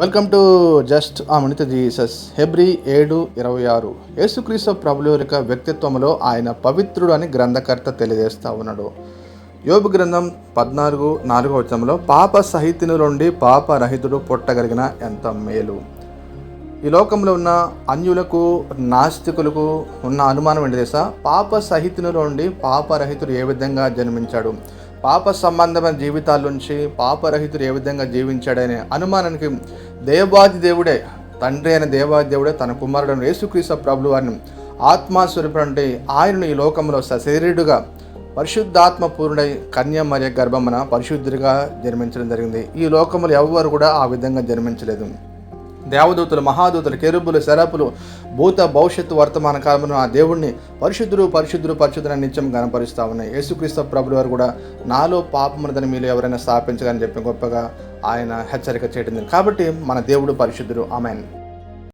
Welcome to just ఆ మనిత Jesus హెబ్రి ఏడు ఇరవై ఆరు. యేసుక్రీస్తు ప్రభుల యొక్క వ్యక్తిత్వంలో ఆయన పవిత్రుడు అని గ్రంథకర్త తెలియజేస్తా ఉన్నాడు. యోబు గ్రంథం పద్నాలుగు నాలుగో వచనంలో పాప సహితుని నుండి పాప రహితుడు పుట్టగలిగిన ఎంత మేలు. ఈ లోకంలో ఉన్న అన్యులకు నాస్తికులకు ఉన్న అనుమానం ఏంటి తెలుసా? పాప సహితుని నుండి పాపరహితుడు ఏ విధంగా జన్మించాడు? పాప సంబంధమైన జీవితాల నుంచి పాపరహితుడు ఏ విధంగా జీవించాడనే అనుమానానికి దేవాది దేవుడే తండ్రి అయిన దేవాది దేవుడే తన కుమారుడు యేసుక్రీస్తు ప్రభులు వారిని ఆత్మస్వరూపుడు అంటే ఆయనను ఈ లోకంలో సశరీరుడుగా పరిశుద్ధాత్మ పూర్ణుడై కన్య మరియు గర్భమున పరిశుద్ధుడిగా జన్మించడం జరిగింది. ఈ లోకంలో ఎవ్వరు కూడా ఆ విధంగా జన్మించలేదు. దేవదూతలు మహాదూతులు కెరుబులు శరపులు భూత భవిష్యత్తు వర్తమాన కాలంలో ఆ దేవుణ్ణి పరిశుద్ధుడు పరిశుద్ధుడు పరిశుద్ధుడు నిత్యం గణపరుస్తా ఉన్నాయి. యేసుక్రీస్తు ప్రభులు వారు కూడా నాలో పాపమునదని మీరు ఎవరైనా స్థాపించగలని చెప్పి గొప్పగా ఆయన హెచ్చరిక చేయడం కాబట్టి మన దేవుడు పరిశుద్ధుడు. ఆమెన్.